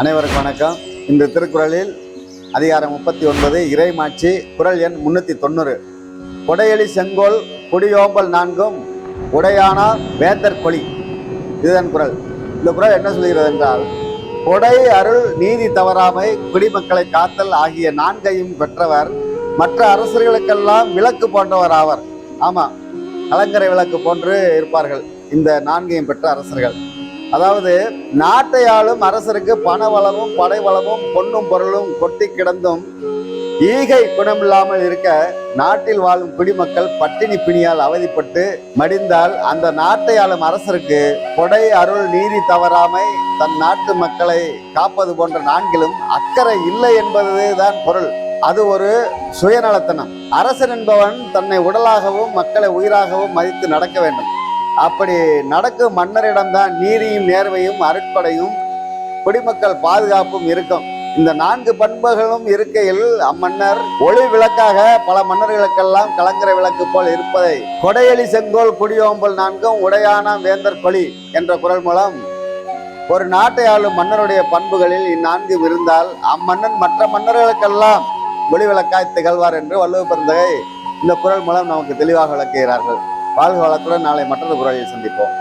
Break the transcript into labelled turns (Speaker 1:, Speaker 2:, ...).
Speaker 1: அனைவருக்கும் வணக்கம். இந்த திருக்குறளில் அதிகாரம் முப்பத்தி ஒன்பது இறைமாட்சி குறள் எண் முன்னூத்தி தொண்ணூறு. கொடையளி செங்கோல் குடியோம்பல் நான்கும் உடையானார் வேந்தர் கொடி. இதுதான் குரல் இந்த குறள் என்ன சொல்கிறது என்றால் கொடை அருள் நீதி தவறாமை குடிமக்களை காத்தல் ஆகிய நான்கையும் பெற்றவர் மற்ற அரசர்களுக்கெல்லாம் விளக்கு போன்றவர் ஆவர். ஆமாம் கலங்கரை விளக்கு போன்று இருப்பார்கள் இந்த நான்கையும் பெற்ற அரசர்கள். அதாவது நாட்டை ஆளும் அரசருக்கு பண வளமும் படை வளமும் பொன்னும் பொருளும் கொட்டி கிடந்தும் ஈகை குணமில்லாமல் இருக்க நாட்டில் வாழும் குடிமக்கள் பட்டினி பிணியால் அவதிப்பட்டு மடிந்தால் அந்த நாட்டை ஆளும் அரசருக்கு கொடை அருள் நீதி தவறாமை தன் நாட்டு மக்களை காப்பது போன்ற நான்கிலும் அக்கறை இல்லை என்பதுதான் பொருள். அது ஒரு சுயநலத்தனம். அரசன் என்பவன் தன்னை உடலாகவும் மக்களை உயிராகவும் மதித்து நடக்க வேண்டும். அப்படி நடக்கும் மன்னரிடம்தான் நீதியும் நேர்மையும் அருட்படையும் குடிமக்கள் பாதுகாப்பும் இருக்கும். இந்த நான்கு பண்புகளும் இருக்கையில் அம்மன்னர் ஒளி விளக்காக பல மன்னர்களுக்கெல்லாம் கலங்கரை விளக்கு போல் இருப்பதை கொடையளி செங்கோல் குடியோம்பல் நான்கும் உடையானாம் வேந்தர் கொலி என்ற குரல் மூலம் ஒரு நாட்டை ஆளும் மன்னருடைய பண்புகளில் இந்நான்கும் இருந்தால் அம்மன்னன் மற்ற மன்னர்களுக்கெல்லாம் ஒளி விளக்காய் திகழ்வார் என்று வள்ளுவ பிறந்தகை இந்த குரல் மூலம் நமக்கு தெளிவாக விளக்குகிறார்கள். வாழ்க வளத்துடன் நாளை மற்றொரு குரலில் சந்திப்போம்.